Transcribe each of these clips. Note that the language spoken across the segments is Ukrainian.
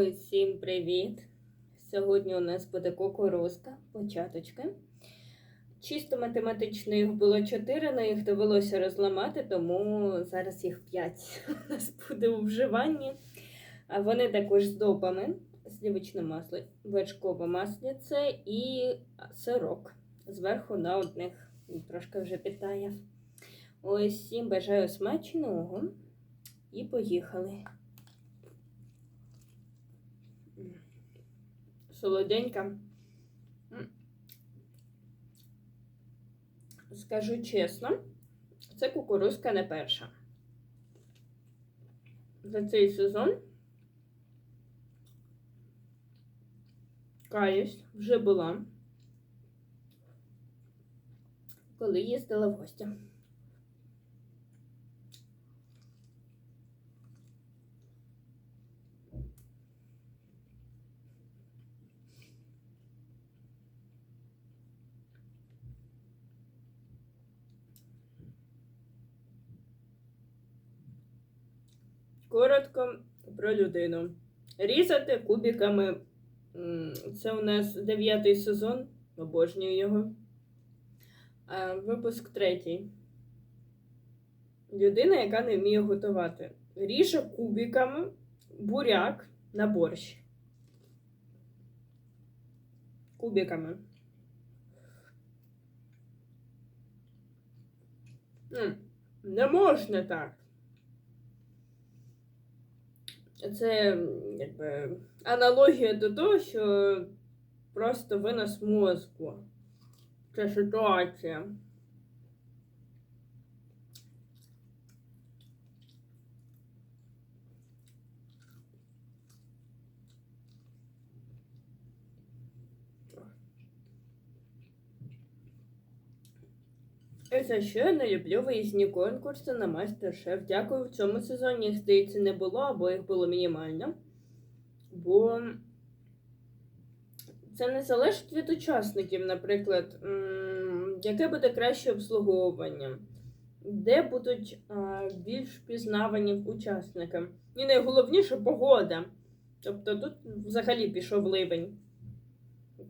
Усім привіт! Сьогодні у нас буде кукурузка, початочки. Чисто математично їх було 4, але їх довелося розламати, тому зараз їх 5 у нас буде у вживанні. А вони також з допами, сливочне масло, вершкове масліце і сирок. Зверху на одних трошки вже питає. Ось всім бажаю смачного і поїхали. Солоденька. Скажу чесно, це кукурузка не перша. За цей сезон каюсь вже була, коли їздила в гості. Коротко про людину. Різати кубиками. м, Це у нас дев'ятий сезон, обожнюю його. Випуск третій. Людина, яка не вміє готувати. Ріже кубиками буряк на борщ. Кубиками. М, Не можна так. Це якби аналогія до того, що просто винос мозку. Це ситуація. За що я не люблю виїзні конкурси на мастер-шеф. Дякую, в цьому сезоні їх, здається, не було, або їх було мінімально. Бо це не залежить від учасників, наприклад, яке буде краще обслуговування, де будуть більш впізнавані учасники. І найголовніше погода. Тобто тут взагалі пішов ливень.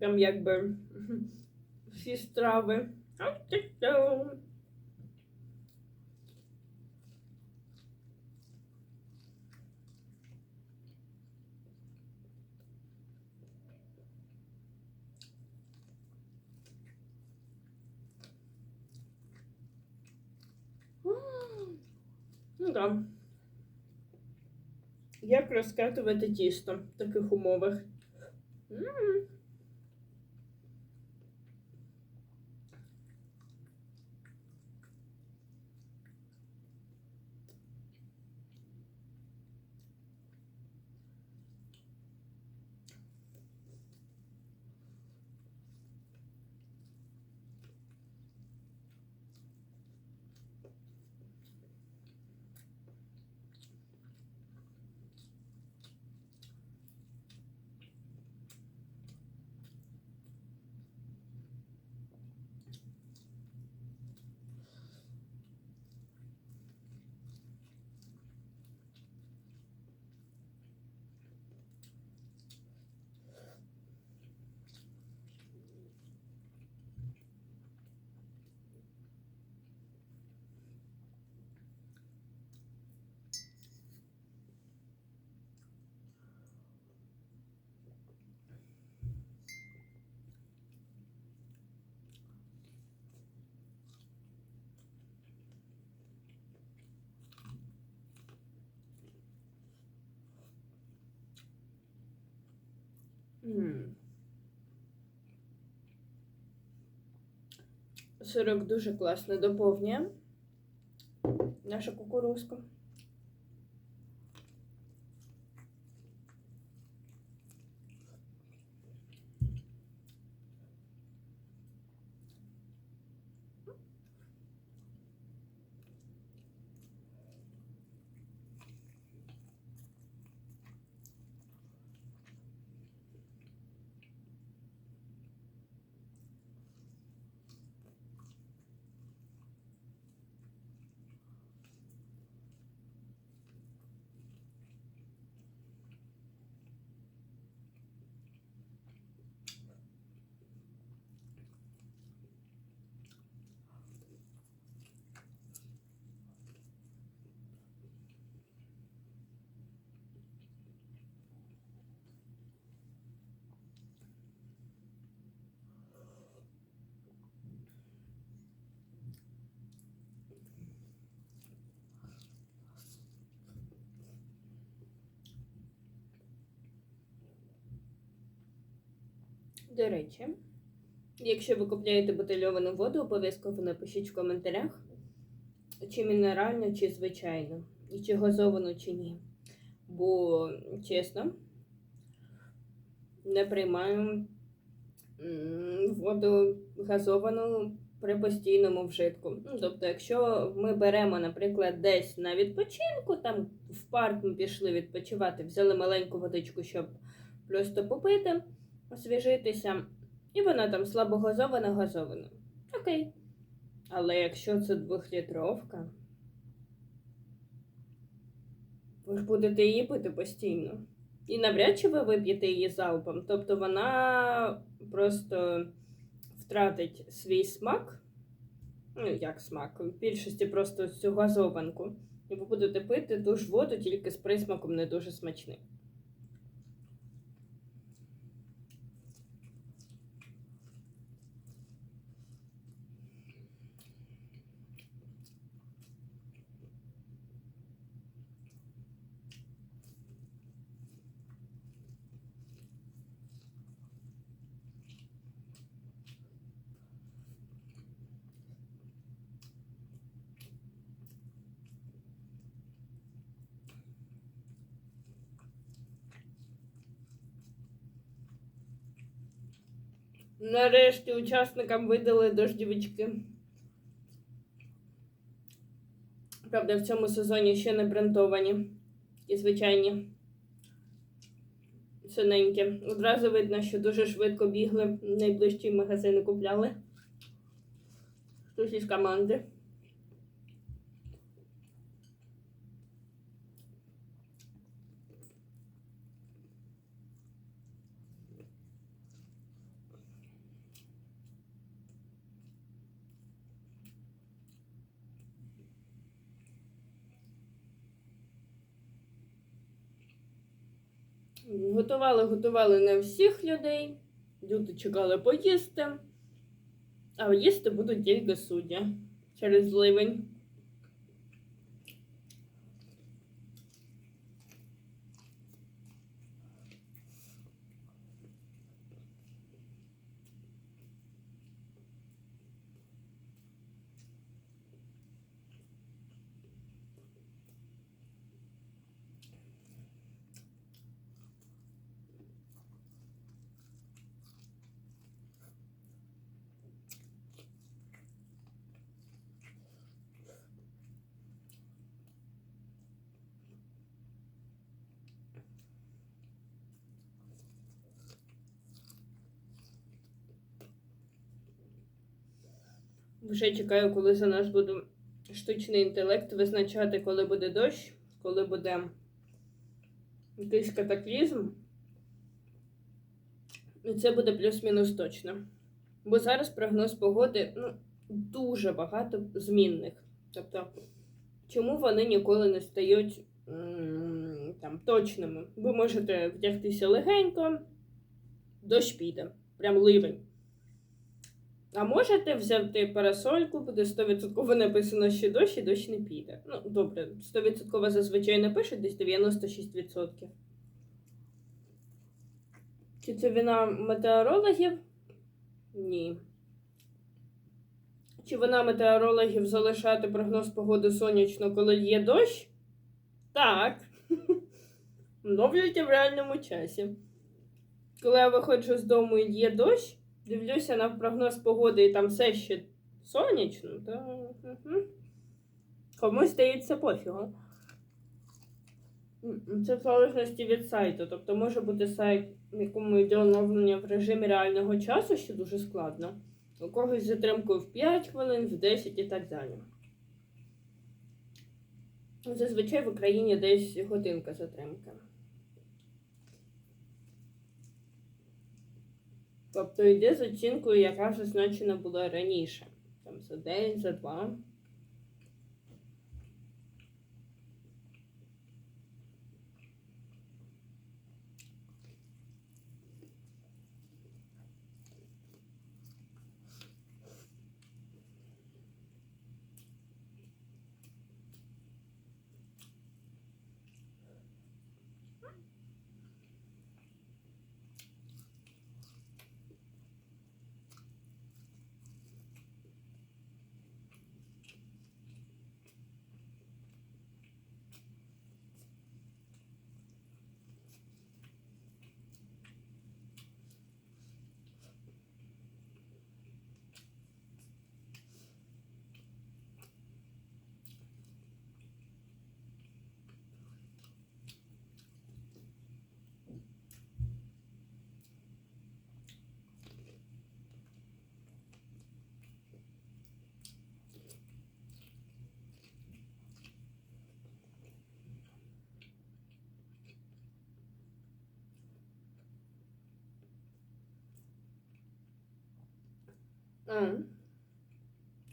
Там якби всі страви. Ну да. Як розкатувати тісто в таких умовах? М. М. Сирок дуже класно доповнює нашу кукурузку. До речі, якщо ви купляєте бутильовану воду, обов'язково напишіть в коментарях, чи мінеральну, чи звичайну, і чи газовану, чи ні. Бо, чесно, не приймаю воду газовану при постійному вжитку. Ну, тобто, якщо ми беремо, наприклад, десь на відпочинку, там в парк ми пішли відпочивати, взяли маленьку водичку, щоб просто попити, освіжитися, і вона там слабогазована, газована. Окей. Але якщо це двохлітровка, ви ж будете її пити постійно. І навряд чи ви вип'єте її залпом. Тобто вона просто втратить свій смак. Ну, як смак, в більшості просто цю газованку. І ви будете пити ту ж воду, тільки з присмаком не дуже смачним. Нарешті учасникам видали дождівички. Правда, в цьому сезоні ще не принтовані і звичайні синенькі. Одразу видно, що дуже швидко бігли найближчі магазини купляли. Хтось із команди. Готували, готували не всіх людей. Люди чекали поїсти. А їсти будуть тільки судді через ливень. Вже чекаю, коли за нас буде штучний інтелект визначати, коли буде дощ, коли буде якийсь катаклізм. І це буде плюс-мінус точно. Бо зараз прогноз погоди ну, дуже багато змінних. Тобто, чому вони ніколи не стають там, точними? Ви можете вдягтися легенько, дощ піде, прям ливень. А можете взяти парасольку, буде 100% написано, що дощ і дощ не піде. Ну, добре, 100% зазвичай не пишуть, десь 96%. Чи це вина метеорологів? Ні. Чи вина метеорологів залишати прогноз погоди сонячно, коли є дощ? Так. Ловлюйте в реальному часі. Коли я виходжу з дому і є дощ, дивлюся на прогноз погоди і там все ще сонячно, то угу. комусь здається пофігу. Це в залежності від сайту. Тобто може бути сайт, в якому йде оновлення в режимі реального часу, що дуже складно. У когось затримкою в 5 хвилин, в 10 і так далі. Зазвичай в Україні десь годинка затримки. Тобто йде з оцінкою, яка зазначена була раніше. Там за день, за два.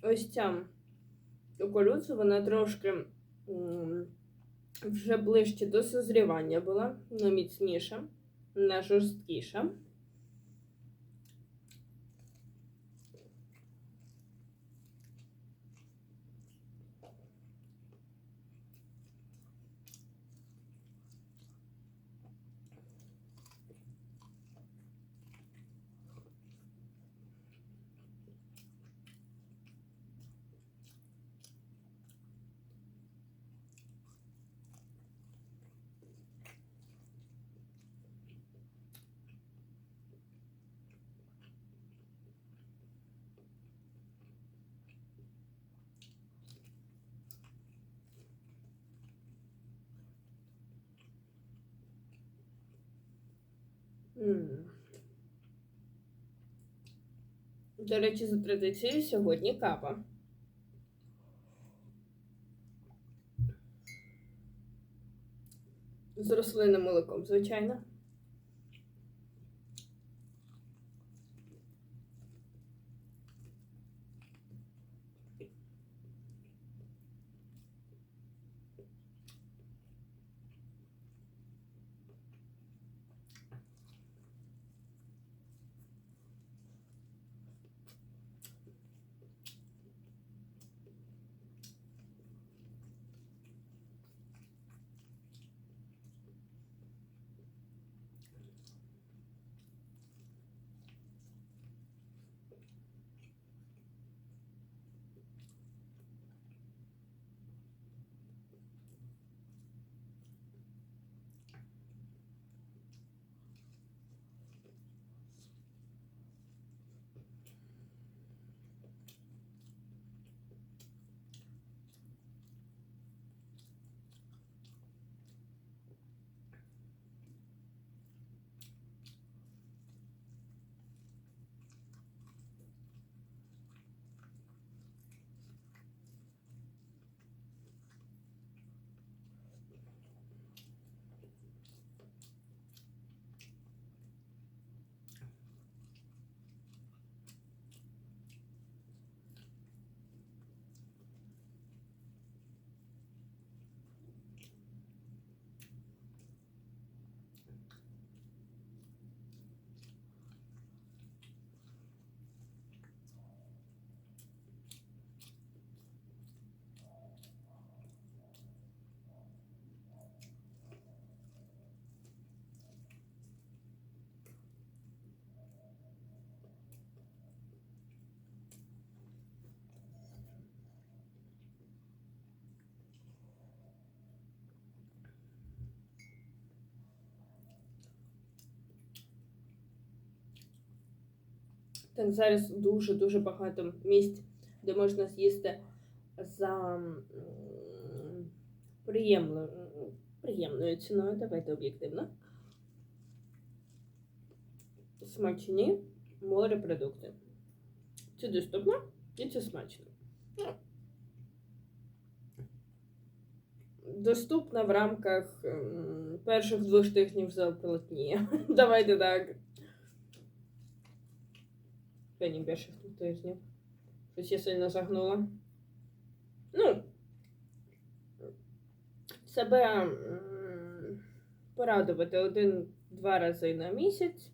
Ось ця кукурудза, вона трошки вже ближче до созрівання була, але міцніша, не жорсткіша. До речі, за традицією сьогодні кава. З рослинним молоком, звичайно. Так, зараз дуже-дуже багато місць, де можна з'їсти за м, приємною, ціною. Давайте об'єктивно. Смачні морепродукти. Це доступно і це смачно. Доступно в рамках перших двох тижнів за полотні. Давайте так. Пені перших тижнів. Щось я сильно загнула. Ну, себе порадувати один-два рази на місяць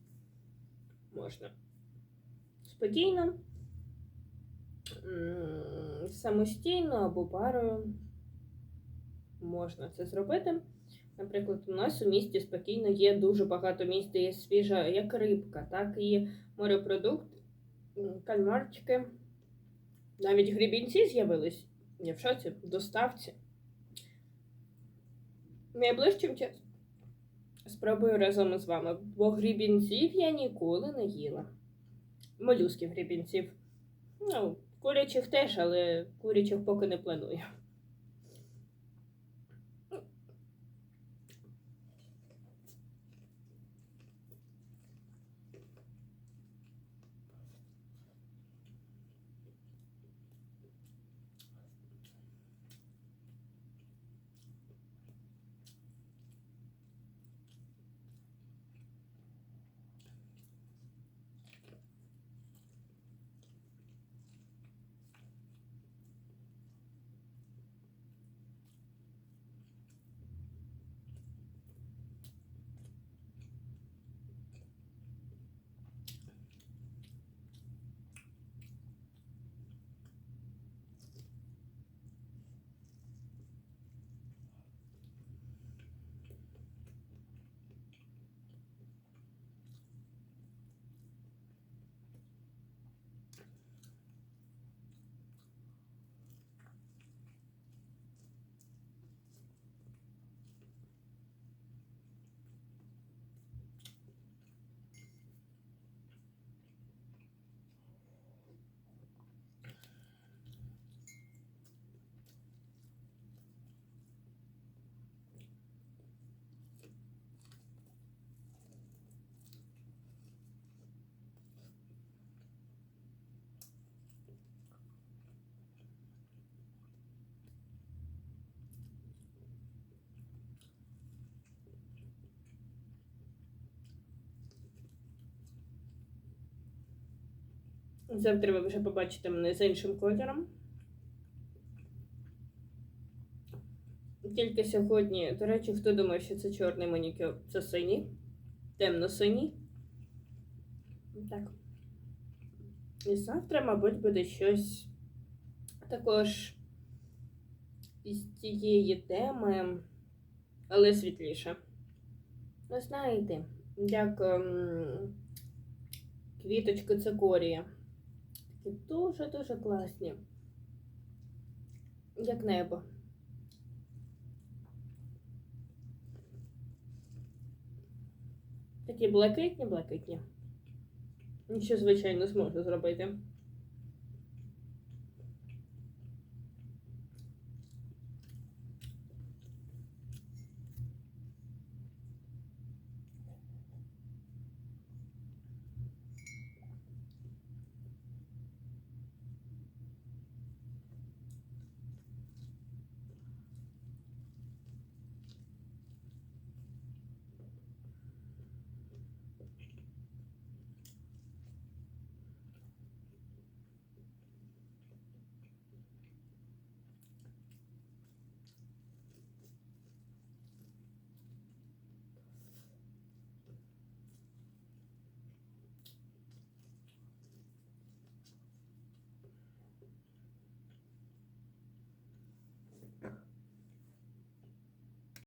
можна. Спокійно, самостійно або парою можна це зробити. Наприклад, у нас у місті спокійно є дуже багато місць, де є свіжа як рибка, так і морепродукт, кальмарчики. Навіть грібінці з'явились. Я в шоці, в доставці. Найближчим часом спробую разом із вами, бо грібінців я ніколи не їла. Молюсків грібінців. Ну, курячих теж, але курячих поки не планую. Завтра ви вже побачите мене з іншим кольором. Тільки сьогодні, до речі, хто думає, що це чорний манікюр, це синій, темно-синій. Так. І завтра, мабуть, буде щось також із тієї теми, але світліше. Ви знаєте, як ем, квіточки цикорія. Такі дуже-дуже класні. Як небо. Такі блакитні, блакитні. Нічого, звичайно, зможу зробити.